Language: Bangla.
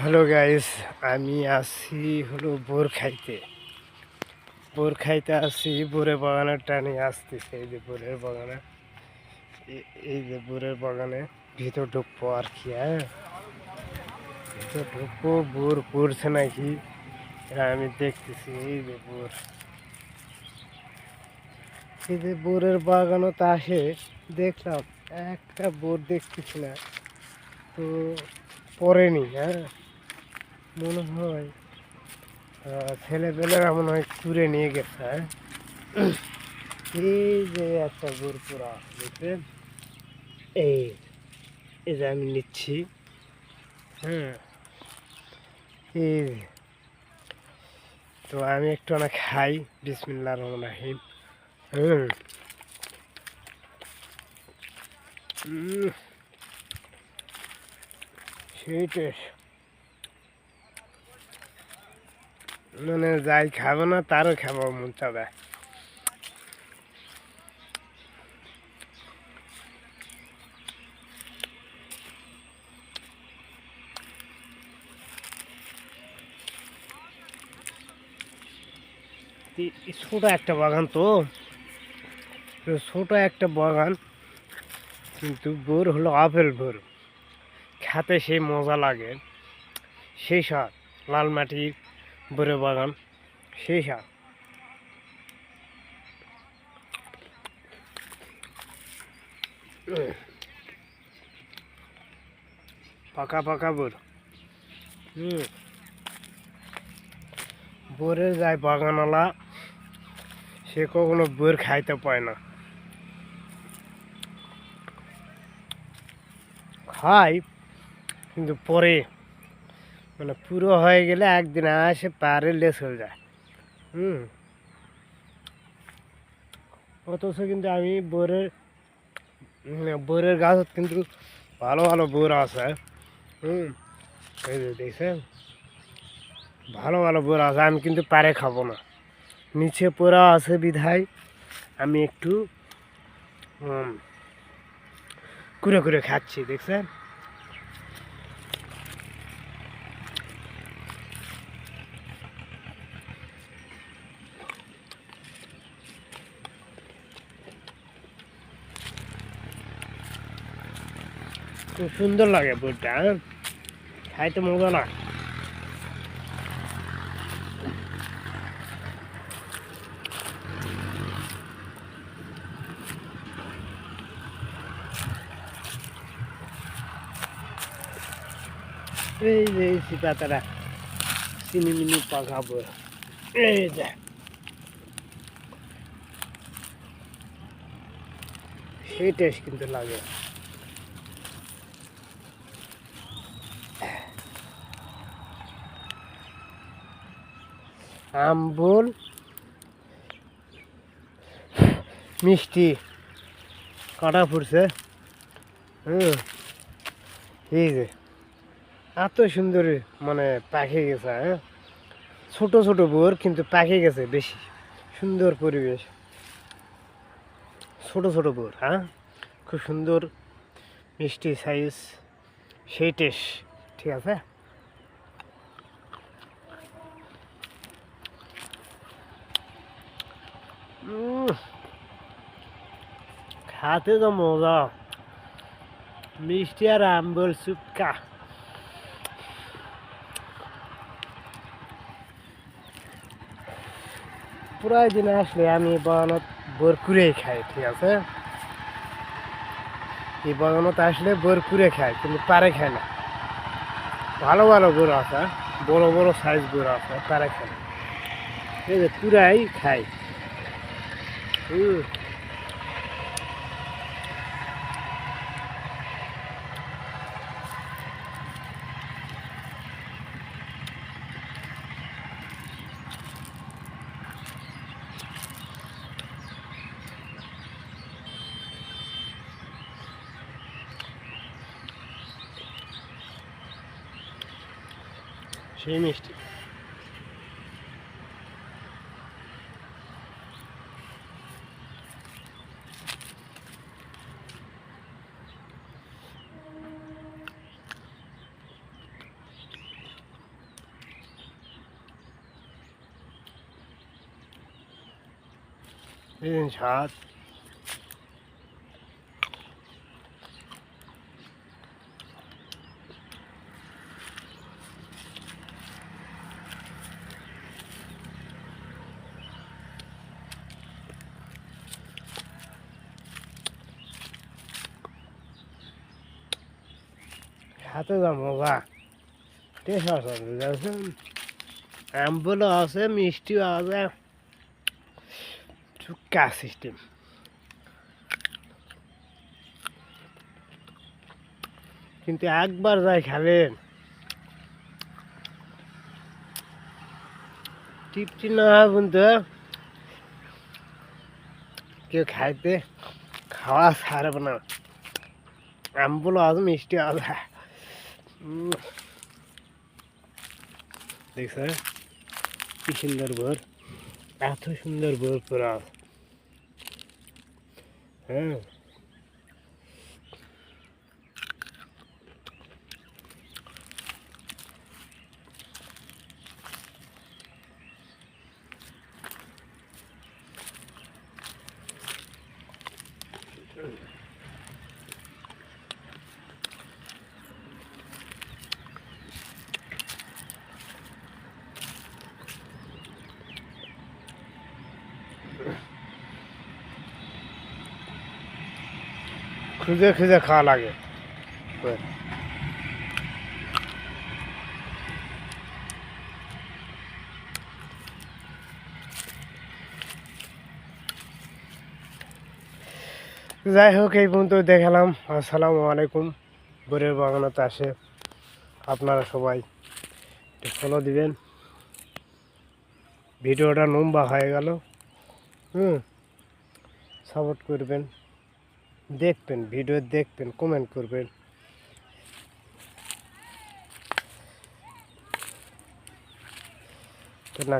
হ্যালো গাইস আমি আসি হলো বোর খাইতে বোর খাইতে আসি বোরের বাগানের টানে আসতেছে এই যে বোরের বাগানে। এই যে বোরের বাগানে ভিতর ঢুকবো আর কি হ্যাঁ? ভিতর ঢুকবো, বোর পড়ছে নাকি? এটা আমি দেখতেছি, এই যে বোর। এই যে বোরের বাগানও তা আসে, দেখলাম, একটা বোর দেখতেছি না। তো পড়েনি হ্যাঁ? মনে হয় ছেলেপেলেরা মনে হয় তুলে নিয়ে গেছে। এই যে একটা গুরপুরা দেখবেন এই এই যে আমি নিচ্ছি। হ্যাঁ এই তো আমি একটু অনেক খাই বিসমিল্লা রহমান রাহিম। হুম। উম, সেই মানে যাই খাব না, তারও খাব, মন চাবে। ছোট একটা বাগান তো। ছোট একটা বাগান, কিন্তু বোর হলো আপেল বোর খেতে সেই মজা লাগে। সেই সব লাল মাটির বোরের বাগান, সেই স্বাদ পাকা পাকা বোর হুম। বোরে যায় বাগানওয়ালা, সে কখনো বোর খাইতে পায় না। খাই কিন্তু পরে মানে পুরো হয়ে গেলে একদিন আসে পারে লেস হয়ে যায়। হুম। অথচ কিন্তু আমি বোরের বোরের গাছত কিন্তু ভালো ভালো বোর আছে। হুম। দেখছেন? ভালো ভালো বোর আছে, আমি কিন্তু পারে খাব না। নিচে পোড়া আছে বিধায় আমি একটু কুড়ে কুড়ে খাচ্ছি, দেখছেন? খুব সুন্দর লাগে বোরটা হ্যাঁ? খাইতে মজা না। এই যে, এই চিনি মিনি পাকাবো। এই যে। সেই টেস্ট কিন্তু লাগে। আম্বুল, মিষ্টি, কাটা ফুটছে। হুম, এই যে, এত সুন্দর মানে পাকে গেছে হ্যাঁ? ছোট ছোট বোর কিন্তু পাকে গেছে বেশি, সুন্দর পরিবেশ। ছোট ছোট বোর হ্যাঁ? খুব সুন্দর মিষ্টি সাইজ সেই টেস্ট ঠিক আছে? খাতে তো মজা। মিষ্টি আর আম্বল সুটকা পুরাই দিন আসলে আমি বাগানত বোর কুড়েই খাই, ঠিক আছে? এই বাগানত আসলে বোর কুড়ে খাই, কিন্তু পারে খায় না। ভালো ভালো বোর আছে বড় বড় সাইজ বোর আছে খায় না। এই যে পুরাই খাই। うシェミしてる。 นี่ชาร์จชาตัวมันว่าเดี๋ยวชาร์จตัวแล้วซึ่งแอมบูลาเซมิสติว่าเซ চুক্কা সিস্টেম কিন্তু একবার যাই খাবেন তৃপ্তি না বন্ধু। কেউ খাইতে খাওয়া ছাড়বে না। অ্যাম্বুলও আছে মিষ্টি উম। দেখছ কি সুন্দর বোর এত সুন্দর বোর পুরা হ্যাঁ খুঁজে খুঁজে খাওয়া লাগে। যাই হোক, এই পর্যন্ত দেখালাম। আসসালামু আলাইকুম। বোরের বাগানত আসে, আপনারা সবাই ফলো দিবেন। ভিডিওটা লম্বা হয়ে গেল। হুম সাপোর্ট করবেন। দেখবেন ভিডিও দেখবেন কমেন্ট করবেন। তো না